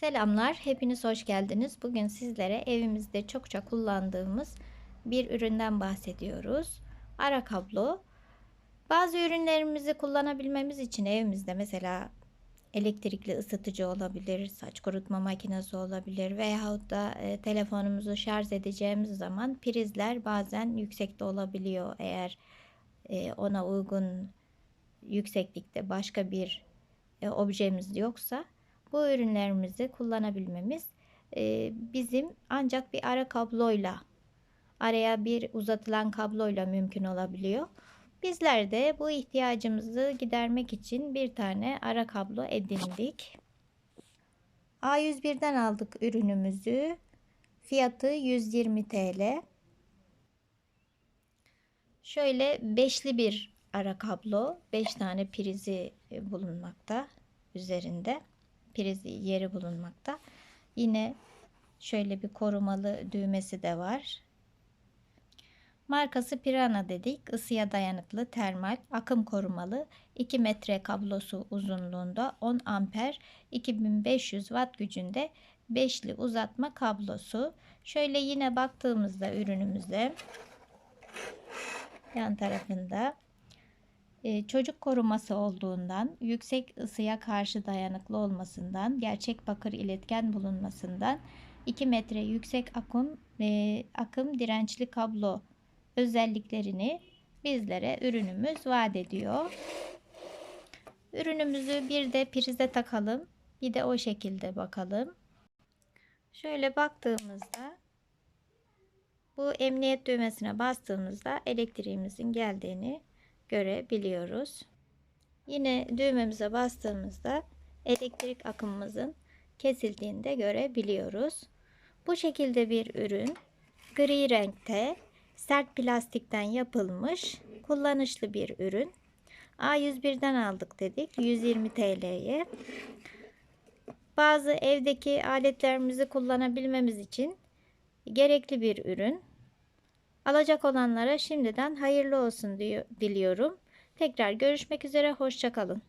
Selamlar, hepiniz hoş geldiniz. Bugün sizlere evimizde çokça kullandığımız bir üründen bahsediyoruz. Ara kablo. Bazı ürünlerimizi kullanabilmemiz için evimizde mesela elektrikli ısıtıcı olabilir, saç kurutma makinesi olabilir veyahut da e, telefonumuzu şarj edeceğimiz zaman prizler bazen yüksekte olabiliyor. Eğer e, ona uygun yükseklikte başka bir e, objemiz yoksa bu ürünlerimizi kullanabilmemiz e, bizim ancak bir ara kabloyla araya bir uzatılan kabloyla mümkün olabiliyor. Bizler de bu ihtiyacımızı gidermek için bir tane ara kablo edindik. A101'den aldık ürünümüzü. Fiyatı 120 TL. Şöyle beşli bir ara kablo. 5 tane prizi bulunmakta üzerinde. Prizi yeri bulunmakta. Yine şöyle bir korumalı düğmesi de var. Markası Pirana dedik. Isıya dayanıklı termal akım korumalı 2 metre kablosu uzunluğunda 10 amper 2500 watt gücünde beşli uzatma kablosu. Şöyle yine baktığımızda ürünümüze yan tarafında çocuk koruması olduğundan, yüksek ısıya karşı dayanıklı olmasından, gerçek bakır iletken bulunmasından 2 metre yüksek akım e, akım dirençli kablo özelliklerini bizlere ürünümüz vaat ediyor. Ürünümüzü bir de prize takalım. Bir de o şekilde bakalım. Şöyle baktığımızda bu emniyet düğmesine bastığımızda elektriğimizin geldiğini görebiliyoruz. Yine düğmemize bastığımızda elektrik akımımızın kesildiğini de görebiliyoruz. Bu şekilde bir ürün gri renkte sert plastikten yapılmış kullanışlı bir ürün. A101'den aldık dedik 120 TL'ye. Bazı evdeki aletlerimizi kullanabilmemiz için gerekli bir ürün. Alacak olanlara şimdiden hayırlı olsun diyor, diliyorum. Tekrar görüşmek üzere, hoşçakalın.